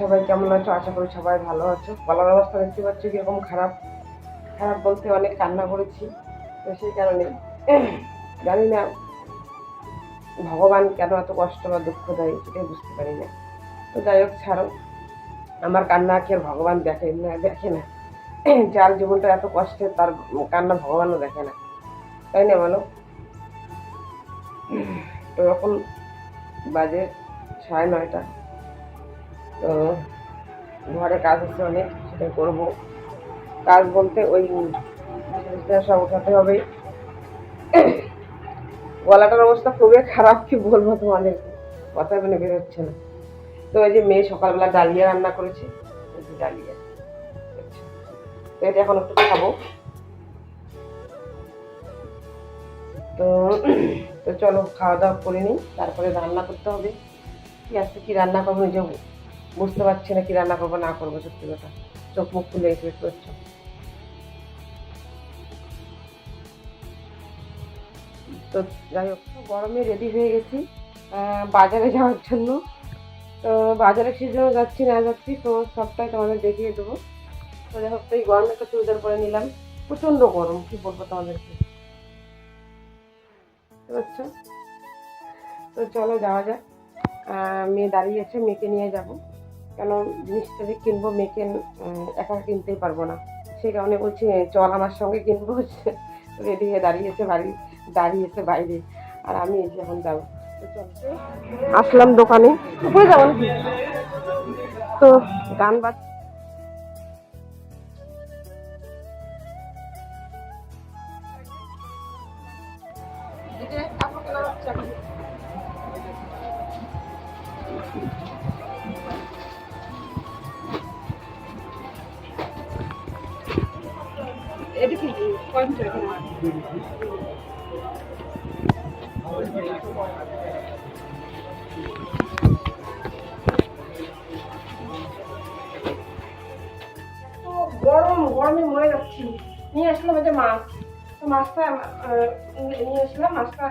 সবাই কেমন আছো? আশা করি সবাই ভালো আছো। গলার অবস্থা দেখতে পাচ্ছ কীরকম খারাপ। খারাপ বলতে অনেক কান্না করেছি, তো সেই কারণে জানি না ভগবান কেন এত কষ্ট বা দুঃখ দেয় সেটাই বুঝতে পারি না। তো যাই হোক, ছাড়ো। আমার কান্না কি আর ভগবান দেখে না দেখে না? যার জীবনটা এত কষ্টের, তার কান্না ভগবানও দেখে না। তাই না বলো? তো এখন বাজে সাড়ে নয়টা। তো ঘরে কাজ হচ্ছে অনেক সেটা করব। কাজ বলতে ওই সব উঠাতে হবে। গলাটার অবস্থা খুবই খারাপ, কি বলব তোমাদের? কথা মানে বেরোচ্ছে না। তো ওই যে মেয়ে সকালবেলা ডালিয়া রান্না করেছে ডালিয়া। তো এটা এখন একটু খাব। তো তো চলো খাওয়া দাওয়া করে নিই, তারপরে রান্না করতে হবে। কি আজকে কি রান্না করব নিজে বুঝতে পারছি না কি রান্না করব, না করব, সত্যি কথা। চোখ মুখ খুলে এসে করছ তো যাই হোক গরমে রেডি হয়ে গেছি বাজারে যাওয়ার জন্য। তো বাজারে সেজন্য যাচ্ছি, না যাচ্ছি, তো সবটাই তোমাদের দেখিয়ে দেবো। তো যাই হোক তো এই গরমে একটা চুড়িদার পরে নিলাম। প্রচণ্ড গরম, কি বলব তোমাদেরকে? তো চলো যাওয়া যাক। মেয়ে দাঁড়িয়েছে মেয়েকে নিয়ে যাব। কেন জিনিসটা যে কিনবো, মেয়েকে একা কিনতেই পারব না। সেই কারণে বলছি, চল আমার সঙ্গে কিনবো। রেডি হয়ে দাঁড়িয়েছে বাড়ি, দাঁড়িয়েছে বাইরে। আর আমি এসে এখন যাব। আসলাম দোকানে। উপরে যাব। তো গান বাজ তো গরম, গরমে মরে যাচ্ছি। নিয়ে আসলাম যে মাছ। তো মাছটা নিয়ে আসলাম, মাছটা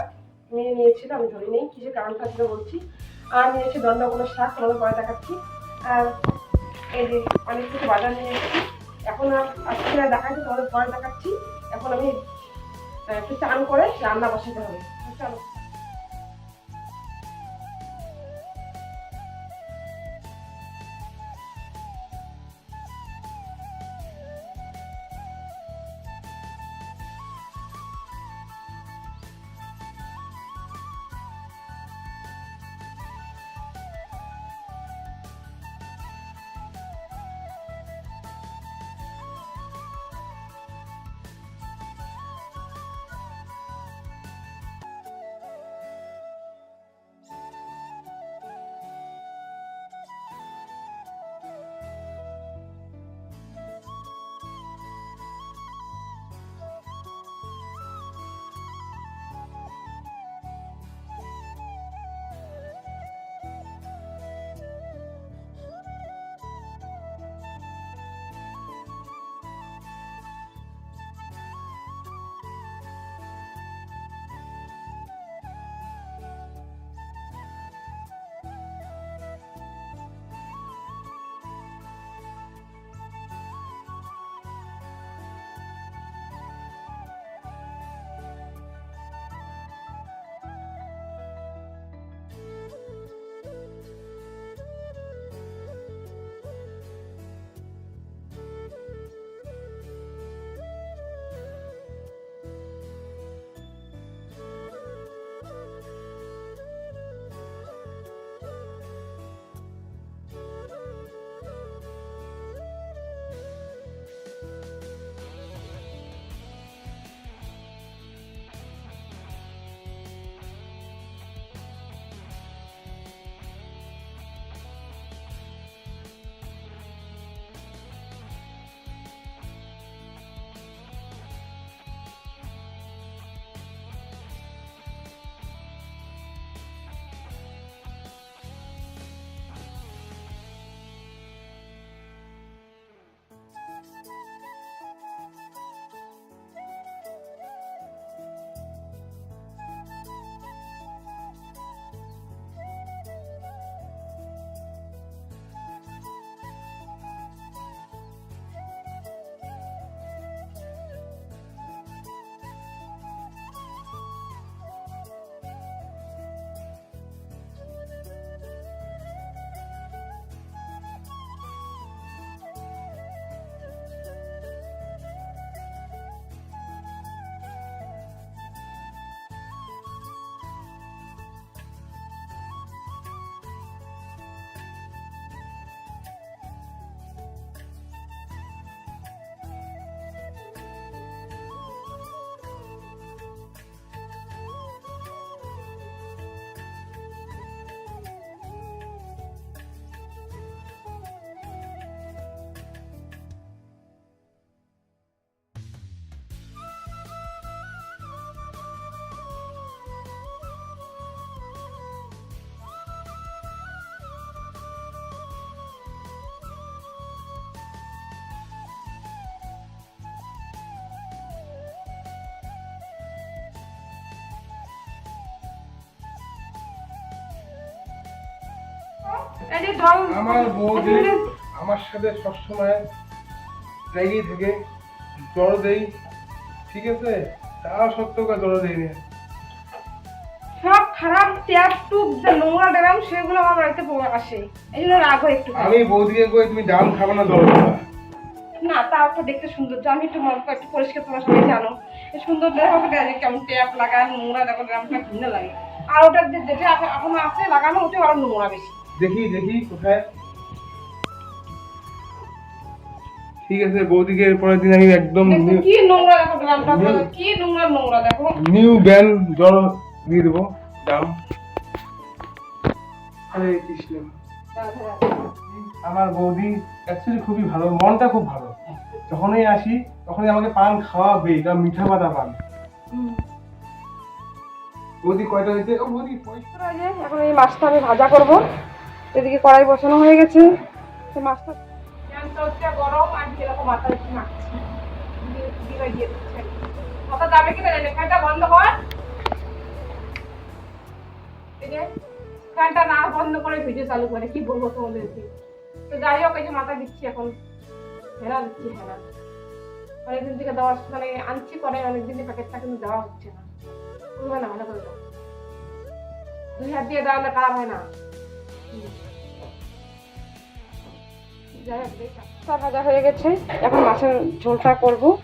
মেয়ে নিয়েছিল আমি ধরি নেই, কিসের কারণটা ছিল বলছি। আর নিয়েছি দণ্ডগুলোর শাক তোমাদের পরে দেখাচ্ছি। আর এই যে অনেক কিছু বাজার নিয়ে এসেছি। এখন আর আজকে না দেখাচ্ছি তোমাদের পরে দেখাচ্ছি। এখন আমি একটু চান করে রান্না বসাতে হবে। চলো আমার বৌদি আমার সাথে সবসময় লেগেই থেকে জল দেই ঠিক আছে? তা সত্ত্বেও ওকে জল দেয়নি সব খারাপ ট্যাপ টুপ যা নোংরা ড্রাম সেগুলো আমার বাড়িতে পড়ে আসে। এই জন্য রাগ হয় একটু। আমি বৌদিকে কই তুমি ডাল খাবে না জল খাবা? না তাও তো দেখতে সুন্দর। আমি একটু মন একটু পরিষ্কার তোমার সবাই জানো। সুন্দর দেখো দেখো কেমন ট্যাপ লাগায় নোংরা দেখো ড্রামটা ঘৃণা লাগে। আর ওটা যে যেটা এখন- এখন আছে লাগানো ওটা আরও নোংরা বেশি। দেখি দেখি কোথায়? ঠিক আছে বৌদিকে পরের দিন আমি একদম কি নোংরা দেখো ড্রামটা কি নোংরা নোংরা দেখো। নিউ ব্যান জল দিয়ে দেবো দাম। হরে কৃষ্ণ। আমার বৌদি অ্যাকচুয়ালি খুবই ভালো মনটা খুব ভালো। যখনই আসি তখনই আমাকে পান খাওয়াবে এটা মিঠা পাতা পান। বৌদি কয়টা হয়েছে? ও বৌদি এখন এই মাছটা আমি ভাজা করব। এদিকে কড়াই বসানো হয়ে গেছে। মাছটা গরম, আর যেরকম মাথা দিয়ে মাথা যাবে কিনা ফ্যানটা বন্ধ কর। ফ্যানটা না বন্ধ করে ভিডিও চালু করে, কি বলব তোমাদেরকে? তো যাই হোক, এই যে মাথা দিচ্ছি এখন। হেরা দিচ্ছি হেরা অনেকদিন থেকে দেওয়া মানে আনছি করে অনেকদিন প্যাকেটটা কিন্তু দেওয়া হচ্ছে না। না ভালো করে দাও। দুই হাত দিয়ে দেওয়ালে খারাপ হয় না। যাই হোক। মাছটা ভাজা হয়ে গেছে। এখন মাছের ঝোলটা করব।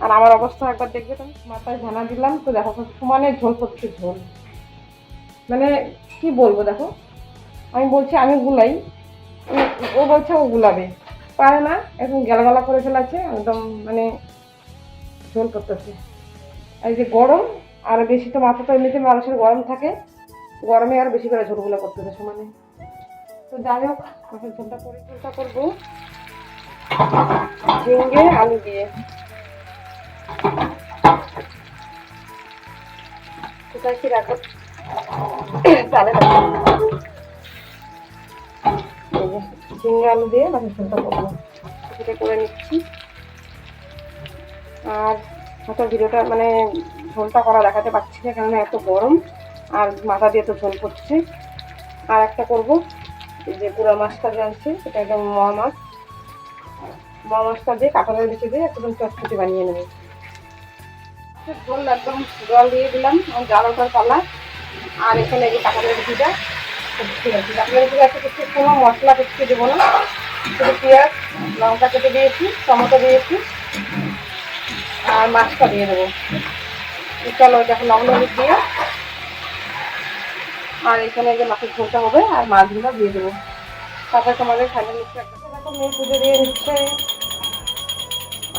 আর আমার অবস্থা একবার দেখবে তুমি মাথায় ধানা দিলাম। তো দেখো সমানে ঝোল করছে ঝোল। মানে কি বলব, দেখো? আমি বলছি, আমি গুলাই। ও- বলছে, ও গুলাবে। পারে না, এখন গেলাগলা করে ফেলাছে, একদম মানে ঝোল করতেছে। এই যে গরম, আর বেশি তো মাথা তো এমনিতে মানুষের গরম থাকে। গরমে আর বেশি করে ঝোলগুলো করতে হবে সমানে তো যাই হোক মাছের ঝোলটা করে ঝোলটা করব। ঝিঙ্গে, আলু দিয়ে। কোথায় কি রাখো। তাহলে ঝিঙ্গে, আলু দিয়ে মাছের ঝোলটা করব। সেটা করে নিচ্ছি। আর হয়তো ভিডিওটা মানে ঝোলটা করা দেখাতে পারছি না কেননা এত গরম। আর মাথা দিয়ে তো ঝোল করছে। আর একটা করব যে পুরো মাছটা যে আনছি, এটা একদম মোয়া মাছ। মোয়া মাছটা দিয়ে কাঁঠালের বেশি দিয়ে একদম চটচটি বানিয়ে নেবে। ঝোল একদম জল দিয়ে দিলাম জাল ওঠার পালা। আর এখানে এই যে কাঁঠালের বিচিটা ঠিক আছে কাঁঠালের আছে কিছু, কোনো মশলা কিছু দেবো না। শুধু পেঁয়াজ, লঙ্কা কেটে দিয়েছি, টমেটো দিয়েছি, আর মাছটা দিয়ে দেবো। চলো এটা লবণ হলুদ দিয়ে। আর এখানে যে মাছের ঝোলটা হবে, আর মাছগুলো দিয়ে দেবো। তারপরে তোমাদের খাইলে নিচ্ছে একটা মেয়ে পুজো দিয়ে নিচ্ছে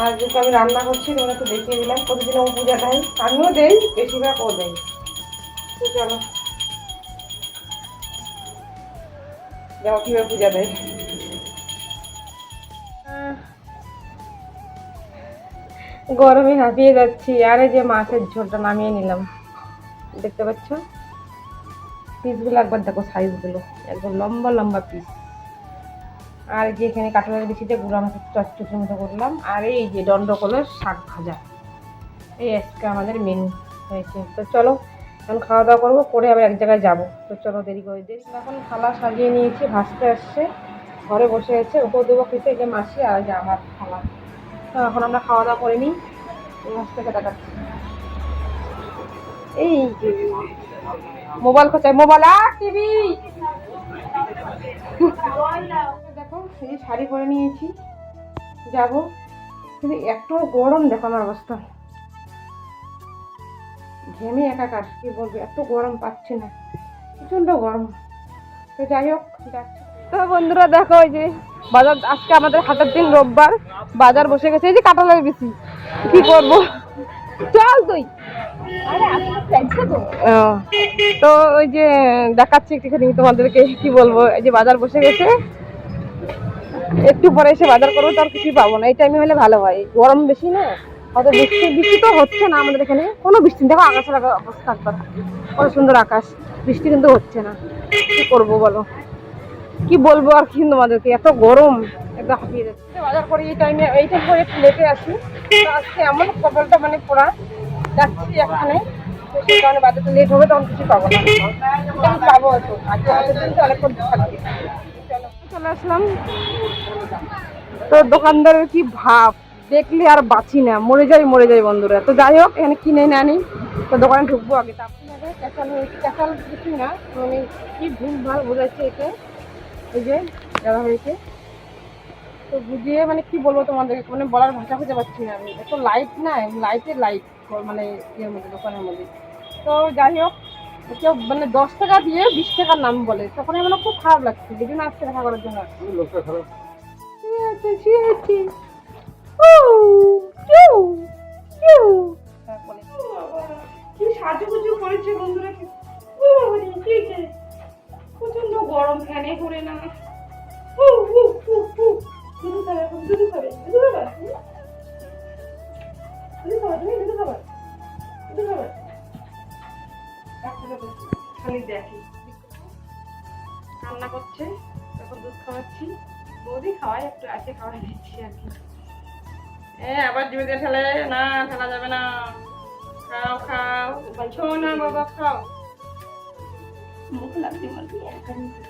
আর যেহেতু আমি রান্না করছি তোমাকে একটু দেখিয়ে দিলাম প্রতিদিন ও পূজা দেয়। আমিও দেই, বেশিরভাগ ও দেয়। তো চলো। দেখো কীভাবে পূজা দেয়। গরমে হাঁপিয়ে যাচ্ছি। আরে যে মাছের ঝোলটা নামিয়ে নিলাম। দেখতে পাচ্ছ? পিসগুলো একবার দেখো সাইজগুলো একদম লম্বা লম্বা পিস আর যে এখানে কাঁঠালের বিচিতে গুঁড়া মাছের চচ্চড়ির মতো করলাম। আর এই যে দণ্ডকলের শাক ভাজা। এই আজকে আমাদের মেনু হয়েছে। তো চলো, এখন খাওয়া দাওয়া করব করে আবার এক জায়গায় যাব। তো চলো দেরি করে দেরি এখন খালা সাজিয়ে নিয়েছি, ভাসতে আসছে। ঘরে বসে আছে। উপর দেবো খেতে যে মাসি আর যে আমার খালা তো এখন আমরা খাওয়া দাওয়া করে নিই। থেকে দেখাচ্ছি। এই মোবাইল কোথায় মোবাইল আর টিভি। দেখো এই শাড়ি পরে নিয়েছি। যাব। কিন্তু এত গরম দেখো আমার অবস্থা। ঘেমে একাকার কি বলব এত গরম পাচ্ছি না। প্রচণ্ড গরম। তো যাই হোক। তো বন্ধুরা দেখো ওই যে বাজার আজকে আমাদের হাটের দিন রোববার। বাজার বসে গেছে এই যে কাঁঠালের বেশি কি করব? চল তুই। আহ, তো ওই যে দেখাচ্ছি একটুখানি তোমাদেরকে কি বলব, এই যে বাজার বসে গেছে। একটু পরে এসে বাজার করব, তো আর কিছুই পাবো না। এই টাইমে হলে ভালো হয়। গরম বেশি না, হয়তো বৃষ্টি বৃষ্টি তো হচ্ছে না আমাদের এখানে। কোনো বৃষ্টি। দেখো আকাশের আকা- অবস্থা একবার। কত সুন্দর আকাশ। বৃষ্টি কিন্তু হচ্ছে না। কি করব বলো? কি বলব আর কি তোমাদেরকে? এত গরম। একদম হাঁপিয়ে যাচ্ছে। বাজার করে এই টাইমে এই টাইম করে একটু লেটে আসি। আজকে এমন কপালটা মানে পোড়া যাচ্ছি এখানে। সেই কারণে বাজারটা লেট হবে, তখন কিছু পাবো না। পাবো হয়তো। আজকে হয়তো অনেকক্ষণ চলো আসলাম। তো দোকানদারের কি ভাব? দেখলে আর বাঁচি না। মরে যাই মরে যাই বন্ধুরা। তো যাই হোক, এখানে কিনে না আনি। তো দোকানে ঢুকবো আগে। তারপরে ক্যাচাল হয়েছে। ক্যাচাল কিছুই না। মানে কি ভুল ভালো বোঝাচ্ছে একে? এই যে দেওয়া হয়েছে। তো বুঝিয়ে মানে কি বলব তোমাদেরকে? মানে বলার ভাষা খুঁজে পাচ্ছি না আমি। এত লাইট না লাইটে লাইট মানে ইয়ের মধ্যে, দোকানের মধ্যে। তো যাই হোক কেউ মানে দশ টাকা দিয়ে বিশ টাকার নাম বলে। তখন আমার খুব খারাপ লাগছে জন্য আসছে দেখা করার জন্য। লোকটা খারাপ। কি সাজুগুজু করেছে বন্ধুরা প্রচণ্ড গরম ফ্যানে করে না। উ খালি দেখি। কান্না করছে তখন দুধ খাওয়াচ্ছি। বৌদি খাওয়াই একটু আছে খাওয়াই দিচ্ছি আর কি। এ আবার জিভে ঠেলে না ঠেলা যাবে না। খাও খাও। ছো না বাবা খাও। মুখ লাথি মারবি।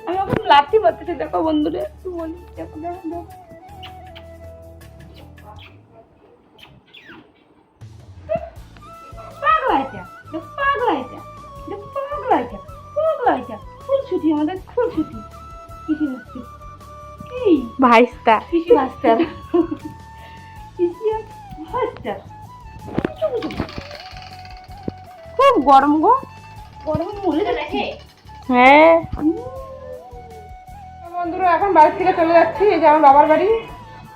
আমি লাথি মারতেছি। দেখো বন্ধুরে একটু বলি দেখো দেখো দেখো। ছুটি আমাদের ফুল ছুটি কিসি মুক্তি কি ভাইস্তা। কিসি মাস্টার। কিসি মাস্টার খুব গরম গো। গরম মরে যাচ্ছে। হ্যাঁ। বন্ধুরা এখন বাড়ি থেকে চলে যাচ্ছি। এই যে আমার বাবার বাড়ি।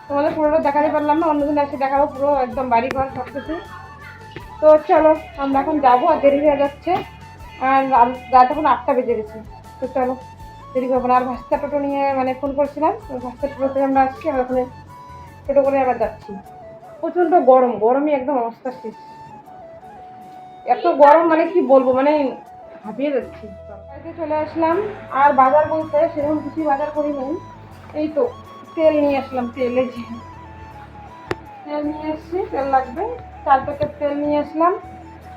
তোমাদের পুরোটা দেখাতে পারলাম না অন্যদিন এসে দেখাবো পুরো একদম বাড়ি ঘর সব কিছু তো চলো আমরা এখন যাব আর দেরি হয়ে যাচ্ছে। আর রাত রাত এখন আটটা বেজে গেছে। তো চলো, দেরি করব না। আর ভাস্তা টোটো নিয়ে মানে ফোন করছিলাম ভাস্তা টোটো থেকে আমরা আসছি, আমরা ওখানে টোটো করে আবার যাচ্ছি। প্রচণ্ড গরম, গরমই একদম অবস্থা শেষ। এত গরম মানে কি বলব মানে হাঁপিয়ে যাচ্ছি। বাড়িতে চলে আসলাম, আর বাজার বলতে সেরকম কিছু বাজার করি নাই। এই তো, তেল নিয়ে আসলাম, তেল যে। তেল নিয়ে এসছি, তেল লাগবে। চার প্যাকেট তেল নিয়ে আসলাম,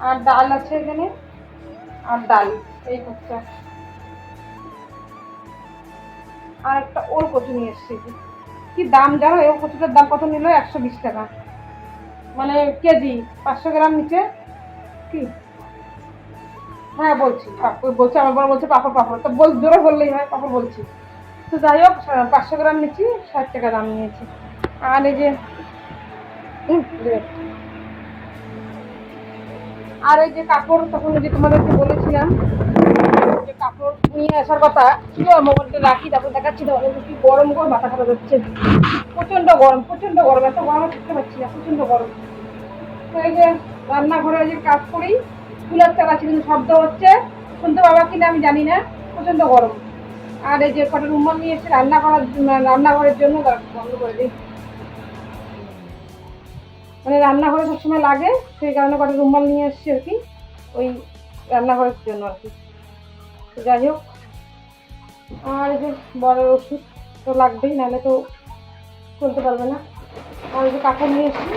আর ডাল আছে এখানে। আর ডাল, এই হচ্ছে। আর একটা ওল কচু নিয়ে এসছি। কি দাম জানো? এই কচুটার দাম কত নিল? একশো বিশ টাকা। মানে কেজি, পাঁচশো গ্রাম নিচে। কি? হ্যাঁ বলছি। বলছে, আমার বড় বলছে, পাপড় পাপড়। তো বল, জোরে বললেই হয়, পাপড় বলছি। তো যাই হোক পাঁচশো গ্রাম নিচ্ছি, ষাট টাকা দাম নিয়েছি। আর এই যে আর এই যে কাপড়, তখন যে তোমাদেরকে বলেছিলাম কাপড় নিয়ে আসার কথা মোবাইলটা রাখি, তারপর গরম মাথা প্রচণ্ড গরম প্রচণ্ড গরম, এত গরমে পারছি না প্রচণ্ড গরম। তো এই যে রান্নাঘরে যে কাজ করি শব্দ হচ্ছে, শুনতে পাবা কিনা আমি জানি না প্রচণ্ড গরম। আর এই যে কটা রুমাল নিয়ে এসে রান্না করার রান্নাঘরের জন্য বন্ধ করে দিই। মানে রান্নাঘরে সবসময় লাগে, সেই কারণে কটা রুমাল নিয়ে এসেছি আর কি, ওই রান্নাঘরের জন্য আর কি। যাই হোক আর এই যে বড়ের ওষুধ তো লাগবেই নাহলে তো চলতে পারবে না। আর যে কাপড় নিয়ে এসেছি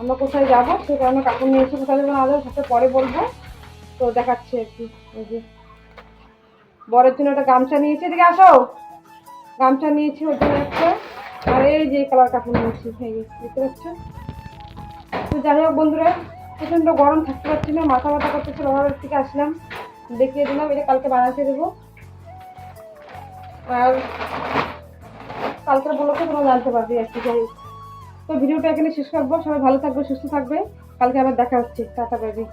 আমরা কোথায় যাব? সে কারণে কাপড় নিয়ে এসে কোথায় যাব না সেটা পরে বলব। তো দেখাচ্ছি আর কি এই যে। বরের জন্য একটা গামছা নিয়েছি এদিকে আসো। গামছা নিয়েছি ওর জন্য একটা। আর এই যে কালার কাপড় নিয়েছি এই যে, দেখতে পাচ্ছ? তো যাই হোক বন্ধুরা প্রচণ্ড গরম থাকতে পারছি না মাথা ব্যথা করতেছে বাবার থেকে আসলাম। দেখিয়ে দিলাম, এটা কালকে বানাতে দেবো। আর কালকের বলতে তোমরা জানতে পারবে আর কি যাই। তো ভিডিওটা এখানে শেষ করব। সবাই ভালো থাকবে, সুস্থ থাকবে। কালকে আবার দেখা হচ্ছে। Tata baby